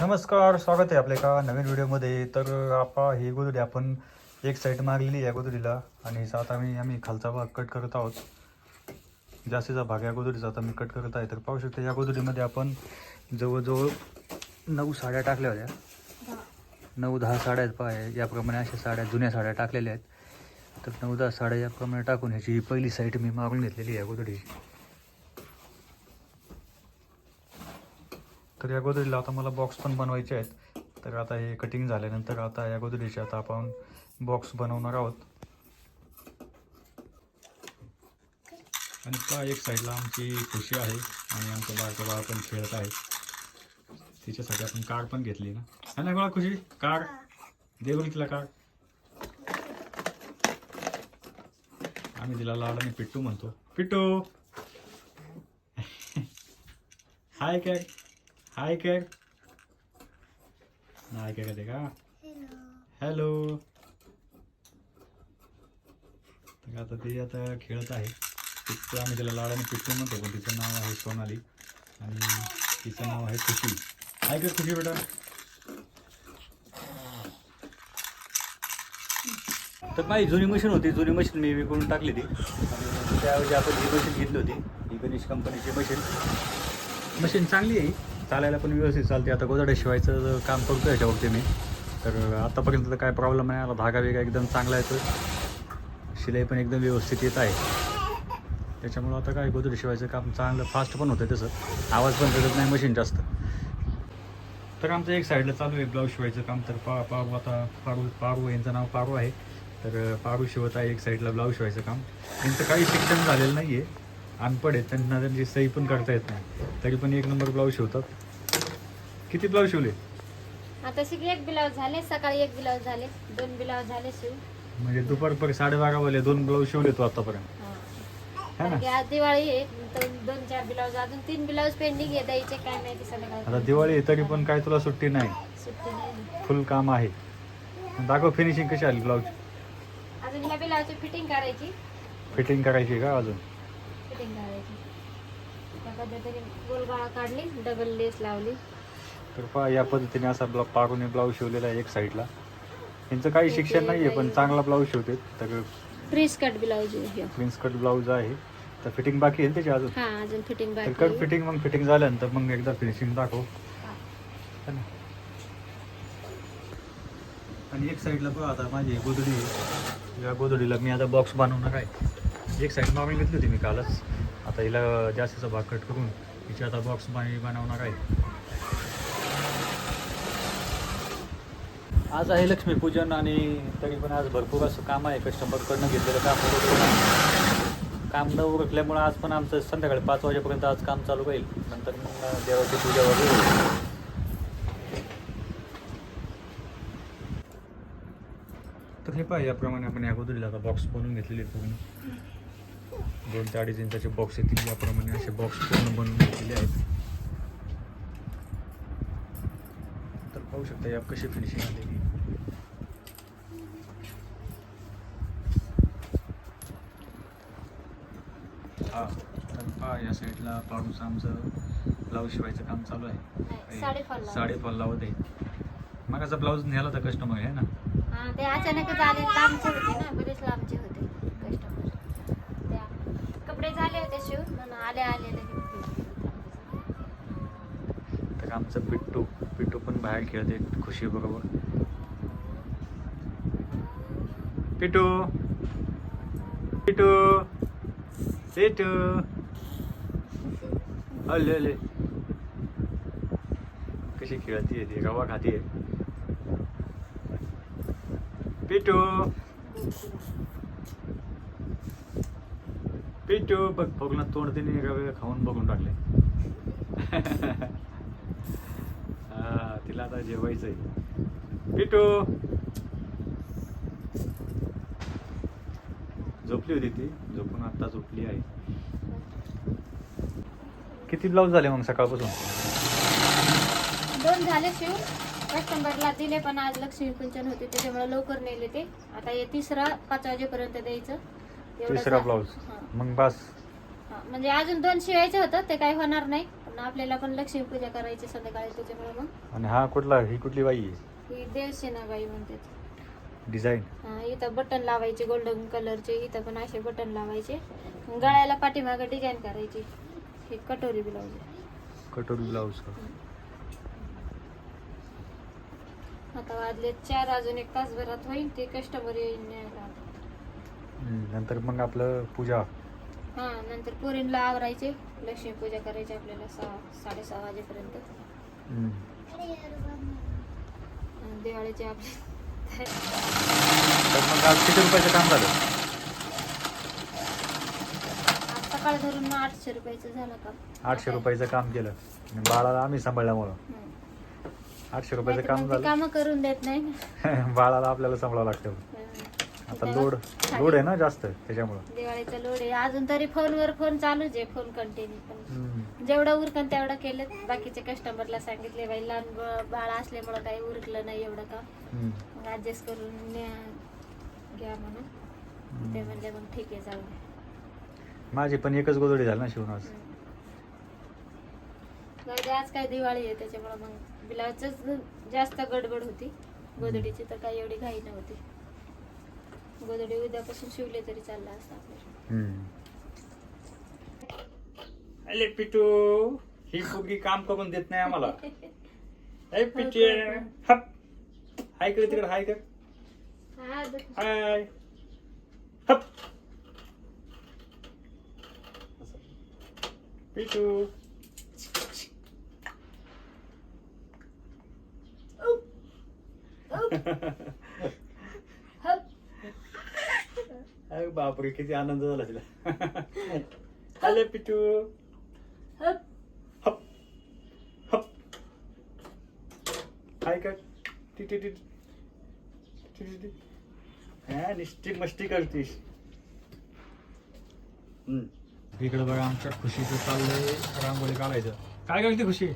नमस्कार स्वागत आहे आपल्या एका नवीन व्हिडिओमध्ये. तर आपा ही गोदडी आपण एक साईड मारलेली आहे या गोदडीला आणि आता आम्ही आम्ही खालचा भाग कट करत आहोत. जास्तीचा भाग या गोदडीचा आता मी कट करत आहे. तर पाहू शकतो या गोदडीमध्ये आपण जवळजवळ नऊ साड्या टाकल्या होत्या. नऊ दहा साड्या आहेत पहा याप्रमाणे अशा साड्या जुन्या साड्या टाकलेल्या आहेत. तर नऊ दहा साड्या याप्रमाणे टाकून ह्याची ही पहिली साईड मी मागून घेतलेली आहे गोदडीची तर या गोदडीला आता मला बॉक्स पण बनवायचे आहेत. तर आता हे कटिंग झाल्यानंतर आता या गोदडीचे आता आपण बॉक्स बनवणार आहोत. आणि त्या एक साईडला आमची खुशी आहे आणि आमचं बाळचं बाळ पण खेळत आहे तिच्यासाठी आपण कार पण घेतली ना. है ना गोळा खुशी? कार दे बघ तिला कार आम्ही तिला लाडाने पिट्टू म्हणतो. पिट्टू! हाय काय हाय कर नाही काय ते का हॅलो तर आता ती आता खेळत आहे पिट्टू आम्ही त्याला लाडाने पिट्टू म्हणतो पण तिचं नाव आहे सोनाली आणि तिचं नाव आहे खुशी हाय कर खुशी बेटा तर माझी जुनी मशीन होती. जुनी मशीन मी विकून टाकली ती. त्याऐवजी आपण ही मशीन घेतली होती. ही गणेश कंपनीची मशीन मशीन चांगली आहे. चालायला पण व्यवस्थित चालते आता गोदाडे शिवायचं काम करतो याच्यावरती मी. तर आतापर्यंत तर काय प्रॉब्लेम नाही. आला धागा बिगा एकदम चांगला येतो शिलाई पण एकदम व्यवस्थित येत आहे. त्याच्यामुळं आता काय गोदडी शिवायचं काम चांगलं फास्ट पण होतं तसं. आवाज पण करत नाही मशीन जास्त. तर आमचं एक साईडला चालू आहे ब्लाऊज शिवायचं काम. तर पा पारू आता पारू पारू यांचं नाव पारू आहे. तर पारू शिवत आहे एक साईडला ब्लाऊज शिवायचं काम. यांचं काही शिक्षण झालेलं नाही आहे अनपड आहेत त्यांना त्यांची सही पण करता येत नाही. तरी पण एक नंबर ब्लाऊज शिवतात. किती ब्लाऊज शिवले? आता शिक एक ब्लाऊज झाले सकाळी एक ब्लाऊज झाले दोन ब्लाऊज झाले शिव. म्हणजे दुपारपर्यंत साडेबारा वाजले दोन ब्लाऊज शिवले तू आतापर्यंत. है. ना? कारण की आज दिवाळी आहे दोन दोन चार ब्लाऊज अजून तीन ब्लाऊज पेंडिंग आहे द्यायचे काय माहिती आता दिवाळी आहे तरी पण काय तुला सुट्टी नाही. सुट्टी नाही. फुल काम आहे. दाखव फिनिशिंग कशी आली ब्लाऊज अजून ह्या ब्लाऊजची फिटिंग करायची. फिटिंग करायची आहे का अजून? फिटिंग करायची. त्या पद्धतीने काढली डबल लेस लावली. तर पहा या पद्धतीने असा ब्ला पारूने ब्लाऊज शिवलेला आहे एक साईडला यांचं काही शिक्षण नाही आहे. पण चांगला ब्लाऊज शिवते. तर प्रीस कट ब्लाऊज आहे प्रिन्स कट ब्लाऊज आहे. तर फिटिंग बाकी आहे त्याची अजून? हा अजून फिटिंग तर बाकी आहे. फिटिंग मग फिटिंग झाल्यानंतर मग एकदा फिनिशिंग दाखव. है. ना? आणि एक साईडला बघा आता माझी गोदडी आहे. या गोदडीला मी आता बॉक्स बनवणार आहे. एक साईड मागणी घेतली होती मी कालच. आता हिला जास्तीचा भाग कट करून हिची आता बॉक्स बनवणार आहे. आज आहे लक्ष्मीपूजन आणि तरी पण आज भरपूर असं काम आहे. कस्टमरकडनं घेतलेलं काम. काम न उरकल्यामुळं आज पण आमचं संध्याकाळी पाच वाजेपर्यंत आज काम चालू राहील नंतर मग देवाची पूजा वगैरे होईल. तर हे पाहिजे याप्रमाणे आपण आता बॉक्स बनवून घेतलेले पूर्ण. दोन ते अडीच इंचाचे बॉक्स येतील. याप्रमाणे असे बॉक्स पूर्ण बनवून घेतलेले आहेत. तर पाहू शकता या कशी फिनिशिंग आलेली. हा तर पहा या साईडला पाडूचं आमचं ब्लाऊज शिवायचं काम चालू आहे. साडेफॉल लावत आहे मगाचा ब्लाऊज नेला होता कस्टमर आहे ना? हा ते अचानकच आले लांबचे होते ना बरेच लांबचे होते कस्टमर त्या कपडे झाले होते शिवून म्हणून आले तर आमचं पिट्टू पिट्टू पण बाहेर खेळते खुशी बरोबर. पिटू पिटू पिटू अले अले कशी खेळतीये ती रवा खातीये. पिटू पिटू बघ बघून तोंड तिने रवे खाऊन बघून टाकले. तिला आता जेवायचंय. पिटू झोपली होती ती झोपून आता झोपली आहे. किती ब्लाऊज झाले मग सकाळपासून? दोन झाले शिव. कस्टमरला दिले पण आज लक्ष्मी पूजन होते त्याच्यामुळे लवकर नेले ते. आता हे तिसरा पाच वाजेपर्यंत द्यायचं. तिसरा ब्लाऊज. मग बस. म्हणजे अजून दोन शिवायचं होतं ते काही होणार नाही. पण आपल्याला पण लक्ष्मी पूजा करायची संध्याकाळी त्याच्यामुळे मग. आणि हा कुठला? ही कुठली बाई आहे? ही देवसेनाबाई म्हणतात डिझाईन हा, इथं बटन लावायचे गोल्डन कलरचे इथं पण असे बटन लावायचे. गळ्याला पाठीमागं डिझाईन करायची. हे कटोरी ब्लाऊज कटोरी ब्लाऊज आता वाजले चार अजून एक तासभरात होईल ते कस्टमर येईल न्यायला. नंतर मग आपलं पूजा. हा नंतर पोरींला आवरायचे. लक्ष्मी पूजा करायची आपल्याला सहा साडेसहा वाजेपर्यंत. दिवाळीचे आपले तर मग आज किती रुपयाचं काम झालं? आज सकाळ धरून मग आठशे रुपयाचं झालं का आठशे रुपयाचं काम केलं. आणि बाळाला आम्ही सांभाळल्यामुळं. आठशे रुपयाचं काम झालं. काम करून देत नाही. बाळाला आपल्याला सांभाळावं लागतं. आता लोड लोड आहे ना जास्त त्याच्यामुळं. दिवाळीचा लोड आहे. अजून तरी फोनवर फोन चालूच आहे फोन कंटिन्यू पण. जेवढं उरकन तेवढं केलं बाकीच्या कस्टमरला सांगितले बाई लहान ब- बाळ असल्यामुळं काही उरकलं नाही एवढं का. मग ऍडजस्ट करून न्या- घ्या म्हणून. ते म्हणजे मग ठीक आहे जाऊ दे. माझी पण एकच गोदडी झाली ना शिवून आज. जाऊ दे, आज काय दिवाळी आहे त्याच्यामुळं मग ब्लाउजच जास्त गडबड होती. गोदडीची तर काही एवढी घाई नव्हती. गोदडी उद्यापासून शिवले तरी चाललं असतं. अले पिटू ही पोरगी काम करून देत नाही आम्हाला. ए पिटे. हप. हाय कर तिकडे हाय कर. हाय. हप. पिटू. अरे बापरे किती आनंद झाला तिला. अले पिटू. हप. हप. हप. हाय कर. टी टी टी. टी टी टी. हा निश्चित मस्ती करतीस. इकडे बघा आमच्या खुशीचं चाललंय रांगोळी काढायचं. काय करते खुशी?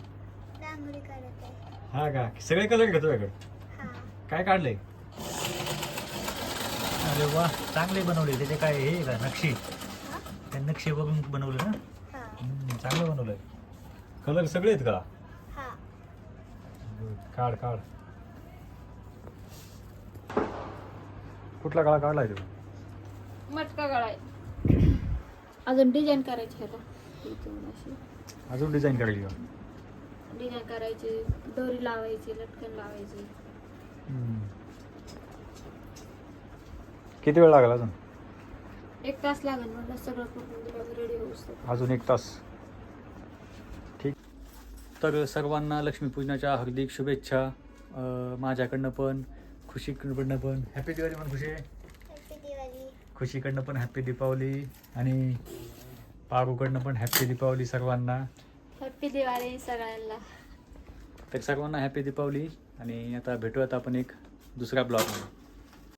हा का? सगळे कलर घेतो इकडे हा. काय काढलंय? अरे वा चांगले बनवले त्याचे काय हे का नक्षी? त्या नक्षी बघून बनवलं ना? हा. हम्म, चांगलं बनवलंय. कलर सगळे आहेत का? हा. काढ काढ. कुठला काळा काढलाय तू? मटका गळाय अजून डिझाईन करायची ह्याला इथून अशी अजून डिझाईन करायची का? डिझाईन करायची दोरी लावायची लटकन लावायची. किती वेळ लागला अजून? एक तास लागेल मला सगळं पूर्ण रेडी होऊ अजून एक तास. ठीक. तर सर्वांना लक्ष्मीपूजनाच्या हार्दिक शुभेच्छा. अं, माझ्याकडनं पण खुशीकडनं पण. हॅपी दिवाळी पण खुशी. खुशीकडनं पण हॅपी दीपावली आणि पारूकडनं पण हॅपी दीपावली सर्वांना. हॅपी दिवाळी सगळ्यांना. तर सर्वांना हॅपी दीपावली आणि आता भेटूयात आपण एक दुसऱ्या ब्लॉगमध्ये.